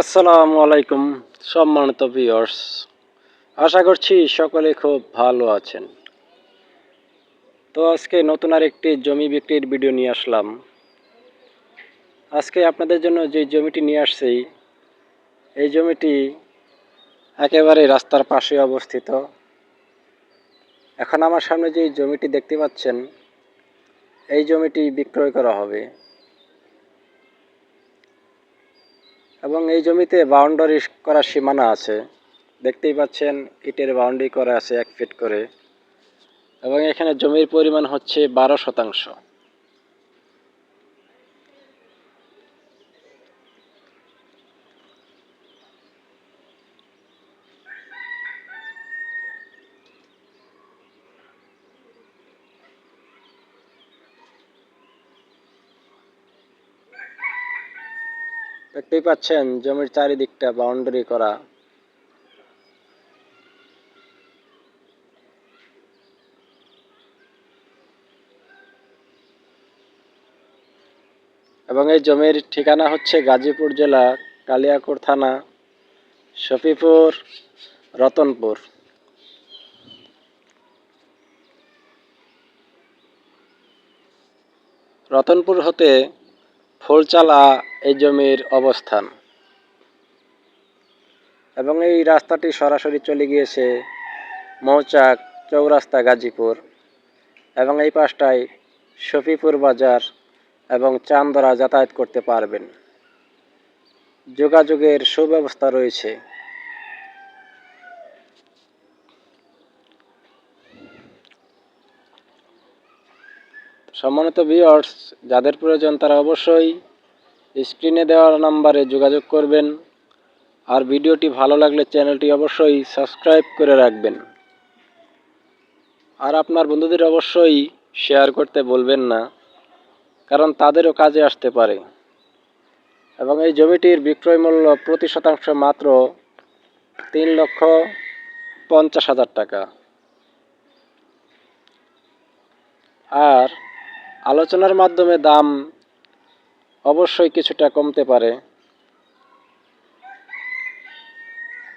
আসসালামু আলাইকুম, সম্মানিত ভিউয়ার্স আশা করছি সকলে খুব ভালো আছেন। তো আজকে নতুন আর একটি জমি বিক্রির ভিডিও নিয়ে আসলাম। আজকে আপনাদের জন্য যে জমিটি নিয়ে আসছি, এই জমিটি একেবারে রাস্তার পাশে অবস্থিত। এখন আমার সামনে যে জমিটি দেখতে পাচ্ছেন, এই জমিটি বিক্রয় করা হবে। এবং এই জমিতে বাউন্ডারি করা সীমানা আছে। দেখতেই পাচ্ছেন, ইটের বাউন্ডারি করা আছে এক ফিট করে। এবং এখানে জমির পরিমাণ হচ্ছে বারো শতাংশ। দেখতেই পাচ্ছেন, জমির চারিদিকটা বাউন্ডারি করা। এবং এই জমির ঠিকানা হচ্ছে গাজীপুর জেলা, কালিয়াকুর থানা, শফিপুর, রতনপুর। রতনপুর হতে ফুলচালা এই জমির অবস্থান। এবং এই রাস্তাটি সরাসরি চলে গিয়েছে মৌচাক চৌরাস্তা গাজীপুর এবং এই পাশটায় শফিপুর বাজার এবং চান্দরা যাতায়াত করতে পারবেন। যোগাযোগের সুব্যবস্থা রয়েছে। সম্মানিত ভিউয়ার্স যাদের প্রয়োজন তারা অবশ্যই স্ক্রিনে দেওয়া নাম্বারে যোগাযোগ করবেন। আর ভিডিওটি ভালো লাগলে চ্যানেলটি অবশ্যই সাবস্ক্রাইব করে রাখবেন। আর আপনার বন্ধুদের অবশ্যই শেয়ার করতে বলবেন না, কারণ তাদেরও কাজে আসতে পারে। এবং এই জমিটির বিক্রয় মূল্য প্রতি শতাংশ মাত্র তিন লক্ষ পঞ্চাশ হাজার টাকা। আর আলোচনার মাধ্যমে দাম অবশ্যই কিছুটা কমতে পারে।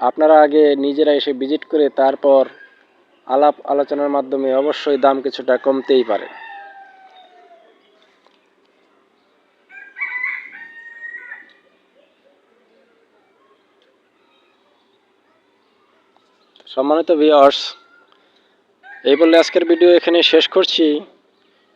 আপনারা আগে নিজেরা এসে ভিজিট করে তারপর আলাপ আলোচনার মাধ্যমে অবশ্যই দাম কিছুটা কমতেই পারে। সম্মানিত ভিউয়ার্স এই বলে আজকের ভিডিও এখানে শেষ করছি।